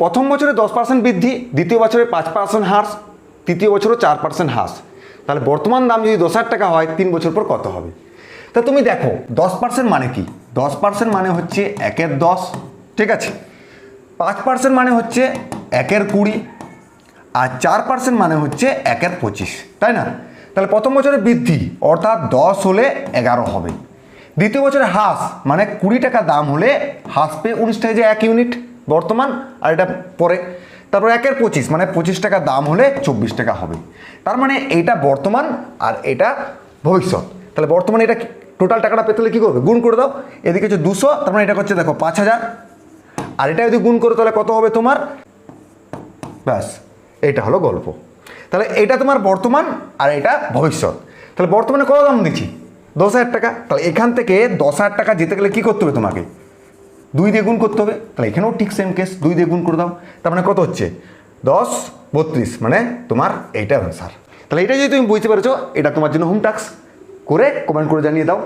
প্রথম বছরে দশ পার্সেন্ট বৃদ্ধি, দ্বিতীয় বছরে পাঁচ পার্সেন্ট হ্রাস, তৃতীয় বছরও চার পার্সেন্ট হ্রাস। তাহলে বর্তমান দাম যদি দশ হাজার টাকা হয়, তিন বছর পর কত হবে? তা তুমি দেখো, দশ পার্সেন্ট মানে কি? দশ পার্সেন্ট মানে হচ্ছে একের দশ, ঠিক আছে? পাঁচ পার্সেন্ট মানে হচ্ছে একের কুড়ি, আর চার পার্সেন্ট মানে হচ্ছে একের পঁচিশ, তাই না? তাহলে প্রথম বছরে বৃদ্ধি, অর্থাৎ দশ হলে এগারো হবে। দ্বিতীয় বছরে হ্রাস মানে কুড়ি টাকা দাম হলে হ্রাস পেয়ে উনিশ টাকা যে এক ইউনিট। বর্তমান আর এটা পরে। তারপর একের পঁচিশ মানে পঁচিশ টাকা দাম হলে চব্বিশ টাকা হবে। তার মানে এইটা বর্তমান আর এটা ভবিষ্যৎ। তাহলে বর্তমানে এটা টোটাল টাকাটা পেতে হলে কী করবে? গুণ করে দাও। এদিকে হচ্ছে দুশো, তার মানে এটা হচ্ছে দেখো পাঁচ হাজার। আর এটা যদি গুণ করো তাহলে কত হবে তোমার? ব্যাস এইটা হলো গল্প। তাহলে এটা তোমার বর্তমান আর এটা ভবিষ্যৎ। তাহলে বর্তমানে কত দাম দিচ্ছি? দশ হাজার টাকা। তাহলে এখান থেকে দশ হাজার টাকা যেতে গেলে কী করতে হবে তোমাকে? দুই দিয়ে গুণ করতে হবে। তাহলে এখানেও ঠিক সেম কেস দুই দিয়ে গুণ করে দাও। তার মানে কত হচ্ছে? দশ, বত্রিশ মানে তোমার এইটা অ্যান্সার তাহলে এটা যদি তুমি বুঝতে পেরেছ, এটা তোমার জন্য হোম টাস্ক করে কমেন্ট করে জানিয়ে দাও।